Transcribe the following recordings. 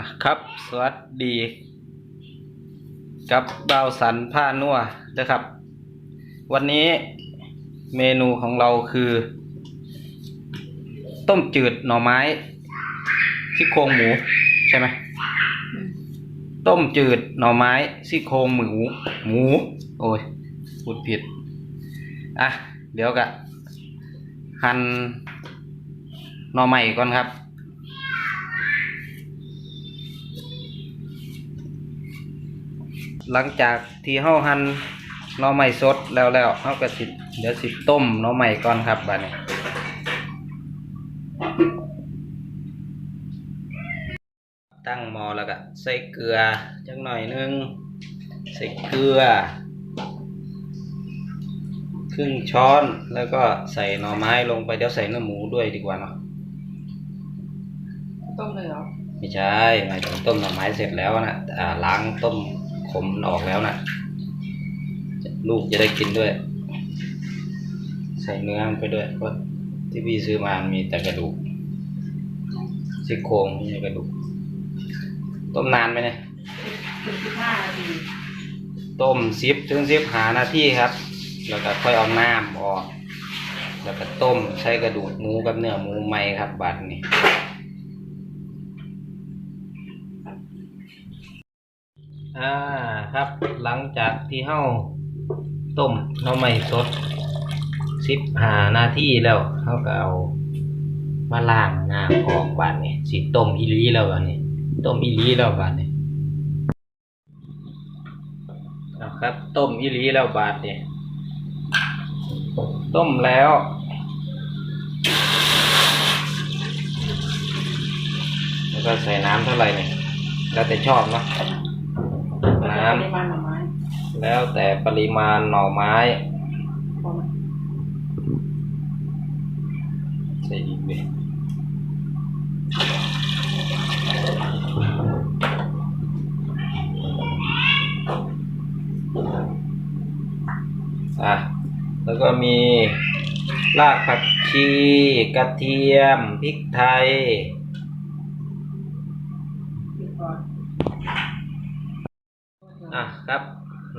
อะครับ สวัสดี กับบ่าวสันผ้านัวนะครับ วันนี้เมนูของเราคือ ต้มจืดหน่อไม้ซี่โครงหมูใช่ไหมต้มจืดหน่อไม้ซี่โครงหมูหมู โอ้ยพูดผิด อะ เดี๋ยวกะหั่นหน่อไม้ก่อนครับ หลังจากที่เฮาหั่นหน่อไม้สดแล้วแล้วเฮาก็สิเดี๋ยวสิต้มหน่อไม้ก่อนครับบัดนี้ตั้งหม้อแล้วก็ใส่เกลือจักหน่อยหนึงใส่เกลือ ครึ่งช้อนแล้วก็ใส่หน่อไม้ลงไปเดี๋ยวใส่เนื้อหมูด้วยดีกว่าเนาะต้มเลยเหรอไม่ใช่หมายถึงต้มหน่อไม้เสร็จแล้วนะอ่าล้างต้ม ขมมันออกแล้วนะลูกจะได้กินด้วย ใส่เนื้อมันไปด้วยเพราะที่พี่ซื้อมามีแต่กระดูกซี่โครงไม่ใช่กระดูก ต้มนานไหมเนี่ยต้มซิบถึงซิบหานาทีครับ แล้วก็ค่อยเอาน้ำออก แล้วก็ต้มใช้กระดูกหมูกับเนื้อหมูไหมครับบัดนี้ อ่าครับ หลังจากที่เฮาต้มน่อไม้สดสิบหานาทีแล้วเฮาก็เอามาล้างน้ำออกบาดนี้สิต้มอีลีแล้วบาดนี้ต้มอีลีแล้วบาดนี้นะครับ ต้มอีลีแล้วบาทเนี่ต้มแล้วแล้วก็ใส่น้ำเท่าไหร่เนี่ยแล้วแต่ชอบเนอะ น้ปริมาณหน่อไม้แล้วแต่ปริมาณหน่อไม้ใส่อีกเลยอะแล้วก็มีรากผักชี กระเทียม พริกไทย อะครับ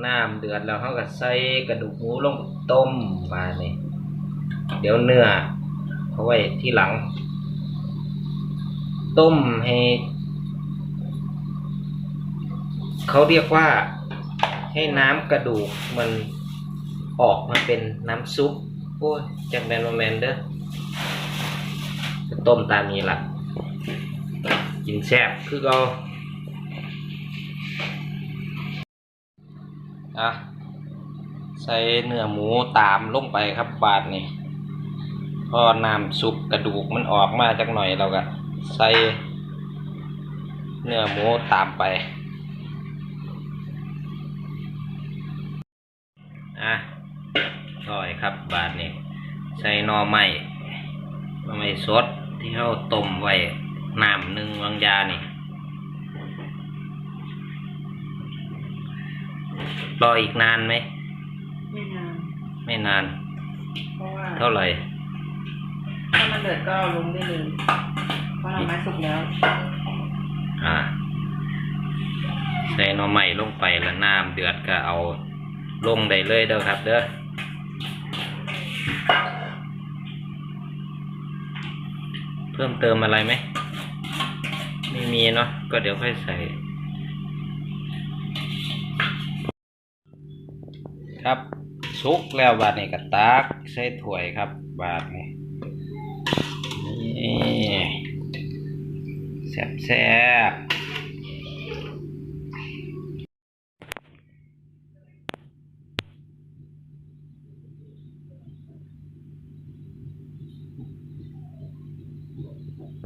น้ำเดือดแล้วเขาก็ใส่กระดูกหมูลงต้มมาเนี่ยเดี๋ยวเนื้อเอาไว้ที่หลัง ต้มให้เขาเรียกว่าให้น้ำกระดูกมันออกมาเป็นน้ำซุปโอ้ยจากแมนมาแมนเด้อจะต้มตามนี้ล่ะกินแซ่บคือเรา อะใส่เนื้อหมูตามลงไปครับบาดนี่พอน้ำซุปกระดูกมันออกมาจักหน่อยเราก็ใส่เนื้อหมูตามไปอะต่อยครับบาดนี่ใส่นอไม้นอไม้สดที่เขาต้มไว้น้ำหนึ่งวางยานี่ รออีกนานไหม ไม่นาน ไม่นาน เพราะว่า เท่าไหร่ ถ้ามันเดือดก็ลงได้เลย เพราะหน่อไม้สุกแล้ว อ่า ใส่หน่อไม้ลงไปแล้วน้ำเดือดก็เอาลงได้เลยเด้อครับ เด้อเพิ่มเติมอะไรไหม ไม่มีเนาะก็เดี๋ยวค่อยใส่ ครับสุกแล้วบาดนี้ก็ตักใส่ถ้วยครับ บาดนี้นี่แซ่บแซ่